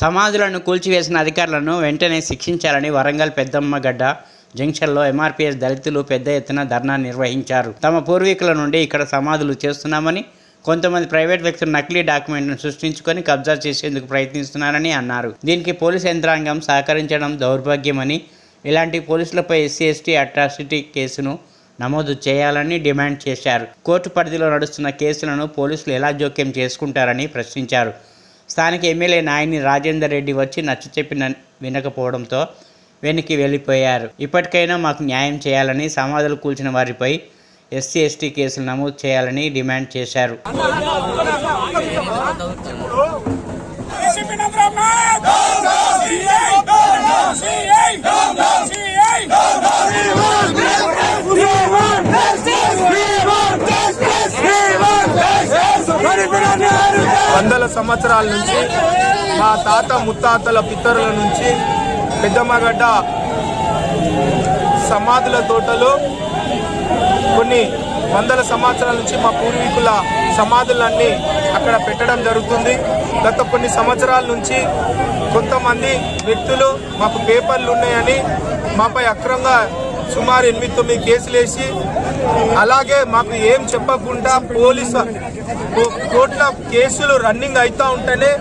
సమాధులను కూల్చివేసిన అధికారులను వెంటనే శిక్షించాలని వరంగల్ పెద్దమ్మగడ్డ జంక్షన్లో ఎంఆర్పీఎస్ దళితులు పెద్ద ఎత్తున ధర్నా నిర్వహించారు. తమ పూర్వీకుల నుండి ఇక్కడ సమాధులు చేస్తున్నామని కొంతమంది ప్రైవేట్ వ్యక్తులు నకిలీ డాక్యుమెంట్ను సృష్టించుకొని కబ్జా చేసేందుకు ప్రయత్నిస్తున్నారని అన్నారు. దీనికి పోలీస్ యంత్రాంగం సహకరించడం దౌర్భాగ్యమని ఇలాంటి పోలీసులపై ఎస్సీ ఎస్టీ అట్రాసిటీ కేసును నమోదు చేయాలని డిమాండ్ చేశారు. కోర్టు పరిధిలో నడుస్తున్న కేసులను పోలీసులు ఎలా జోక్యం చేసుకుంటారని ప్రశ్నించారు. స్థానిక ఎమ్మెల్యే నాయని రాజేందర్ రెడ్డి వచ్చి నచ్చ చెప్పిన వినకపోవడంతో వెనక్కి వెళ్ళిపోయారు ఇప్పటికైనా మాకు న్యాయం చేయాలని సమాధులు కూల్చిన వారిపై ఎస్సీ ఎస్టీ కేసులు నమోదు చేయాలని డిమాండ్ చేశారు వందల సంవత్సరాల నుంచి మా తాత ముత్తాతల పిత్తరుల నుంచి పెద్దమ్మగడ్డ సమాధుల తోటలో కొన్ని వందల సంవత్సరాల నుంచి మా పూర్వీకుల సమాధులన్నీ అక్కడ పెట్టడం జరుగుతుంది. గత కొన్ని సంవత్సరాల నుంచి కొంతమంది వ్యక్తులు మాకు పేపర్లు ఉన్నాయని మాపై అక్రమంగా సుమారు ఎనిమిది తొమ్మిది కేసులు వేసి అలాగే మాకు ఏం చెప్పకుండా పోలీసు కోట్ల కేసులు రన్నింగ్ అవుతా ఉంటేనే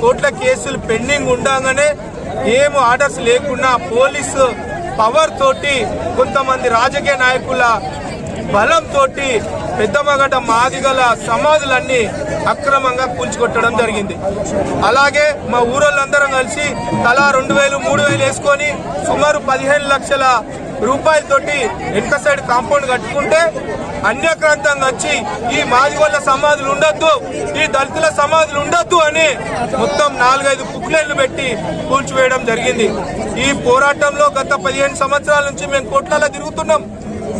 కోట్ల కేసులు పెండింగ్ ఉండగానే ఏం ఆర్డర్స్ లేకుండా పోలీసు పవర్ తోటి కొంతమంది రాజకీయ నాయకుల బలం తోటి మాది మాదిగల సమాధులన్నీ అక్రమంగా కూల్చికొట్టడం జరిగింది. అలాగే మా ఊరోళ్ళందరం కలిసి తలా రెండు వేలు మూడు వేలు వేసుకొని సుమారు పదిహేను లక్షల రూపాయలతోటి వెనక సైడ్ కాంపౌండ్ కట్టుకుంటే అన్యక్రాంతంగా వచ్చి ఈ మాదిగోళ్ళ సమాధులు ఉండొద్దు ఈ దళితుల సమాధులు ఉండొద్దు అని మొత్తం నాలుగైదు కుక్లైన్లు పెట్టి కూల్చివేయడం జరిగింది. ఈ పోరాటంలో గత పదిహేను సంవత్సరాల నుంచి మేము కోట్లలో తిరుగుతున్నాం.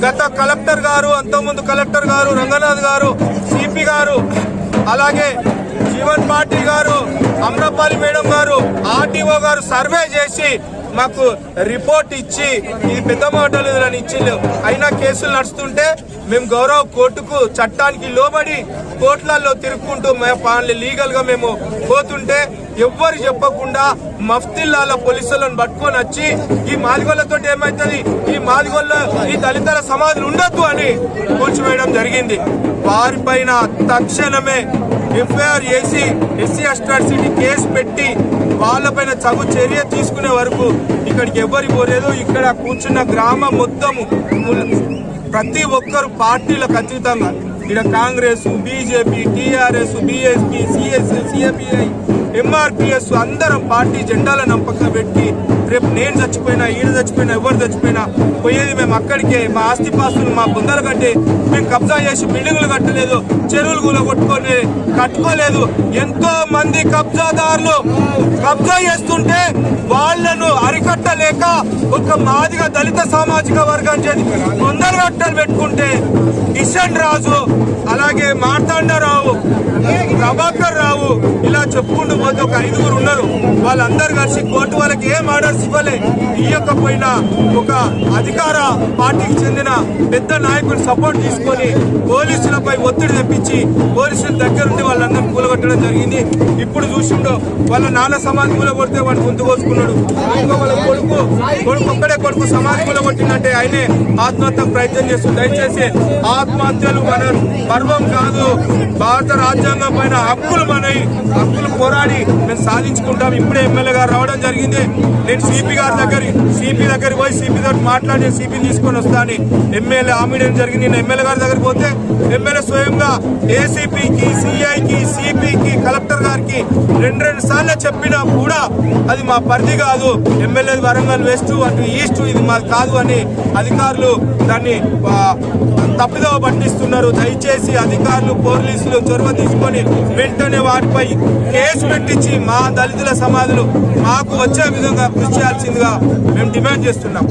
గత కలెక్టర్ గారు అంతకుముందు కలెక్టర్ గారు రంగనాథ్ గారు సిపి గారు అలాగే జీవన్ పాటిల్ గారు అమ్రపాలి మేడం గారు ఆర్టీఓ గారు సర్వే చేసి మాకు రిపోర్ట్ ఇచ్చి ఇది పెద్ద మాటలు అని ఇచ్చిండు అయినా కేసులు నడుస్తుంటే మేము గౌరవ కోర్టుకు చట్టానికి లోబడి కోర్టులలో తిరుక్కుంటూ లీగల్గా మేము పోతుంటే ఎవ్వరు చెప్పకుండా మఫ్తిల్లాల పోలీసులను పట్టుకొని వచ్చి ఈ మాదిగోళ్ళతో ఏమైతుంది? ఈ మాదిగోళ్ళ ఈ దళితుల సమాధులు ఉండొద్దు అని కూల్చివేయడం జరిగింది. వారిపైన తక్షణమే ఎఫ్ఐఆర్ చేసి ఎస్సీ అస్ట్రాసిటీ కేసు పెట్టి వాళ్ళపైన చగు చర్య తీసుకునే వరకు ఇక్కడికి ఎవరి పోలేదు. ఇక్కడ కూర్చున్న గ్రామం మొత్తము ప్రతి ఒక్కరు పార్టీలకు అతీతంగా. ఇక్కడ Congress BJP TRS BSP CS CAPI MRPS అందరం పార్టీ జెండాల నంపక పెట్టి రేపు నేను చచ్చిపోయినా ఈయన చచ్చిపోయినా ఎవరు చచ్చిపోయినా పోయేది మేము అక్కడికే. మా ఆస్తిపాస్తులు మా బుందలు కట్టి మేము కబ్జా చేసి బిల్డింగులు కట్టలేదు చెరువులు కూడా కొట్టుకొని కట్టుకోలేదు. ఎంతో మంది కబ్జాదారులు కబ్జా చేస్తుంటే వాళ్ళను అరికట్టలేక ఒక మాదిగా దళిత సామాజిక వర్గం చేతి బొందలు కట్టలు పెట్టుకుంటే కిషన్ రాజు అలాగే మార్తాండరావు ప్రభాకర్ చెప్పుకుంటూ పోతే ఒక ఐదుగురు ఉన్నారు. వాళ్ళందరూ కలిసి కోర్టు వాళ్ళకి ఏం ఆర్డర్స్ ఇవ్వలే. ఇవ్వకపోయినా ఒక అధికార పార్టీకి చెందిన పెద్ద నాయకుడు సపోర్ట్ తీసుకొని పోలీసులపై ఒత్తిడి తెప్పించి పోలీసుల దగ్గరుండి వాళ్ళందరూ కూలగొట్టడం జరిగింది. ఇప్పుడు చూసిండో వాళ్ళ నాన్న సమాధి కూలగొడితే వాడు ముందు కోసుకున్నాడు. ఇంకో వాళ్ళ కొడుకు కొడుకు ఒక్కడే కొడుకు సమాధి కూలగొట్టినట్టే ఆయనే ఆత్మహత్య ప్రయత్నం చేస్తుంది దయచేసి ఆత్మహత్యలు మన పర్వం కాదు. భారత రాజ్యాంగం పైన హక్కులు మనవి హక్కులు పోరాడి మేము సాధించుకుంటాం. ఇప్పుడే ఎమ్మెల్యే గారు రావడం జరిగింది. నేను సిపి గారి దగ్గర సిపి దగ్గరికి పోయి సిపి మాట్లాడి సిపిని తీసుకొని వస్తాను ఎమ్మెల్యే ఆమెడం జరిగింది. నేను ఎమ్మెల్యే గారి దగ్గరికి పోతే ఎమ్మెల్యే స్వయంగా ఏసీపీకి సిఐకి సిపికి రెండు రెండు సార్లు చెప్పినా కూడా అది మా పరిధి కాదు. ఎమ్మెల్యే వరంగల్ వెస్ట్ అటు ఈస్ట్ ఇది మాది కాదు అని అధికారులు దాన్ని ఆ, పట్టిస్తున్నారు. దయచేసి అధికారులు పోలీసులు చొరవ తీసుకొని వెంటనే వాటిపై కేసు పెట్టించి మా దళితుల సమాధులు మాకు వచ్చే విధంగా కృషి చేయాల్సిందిగా మేము డిమాండ్ చేస్తున్నాం.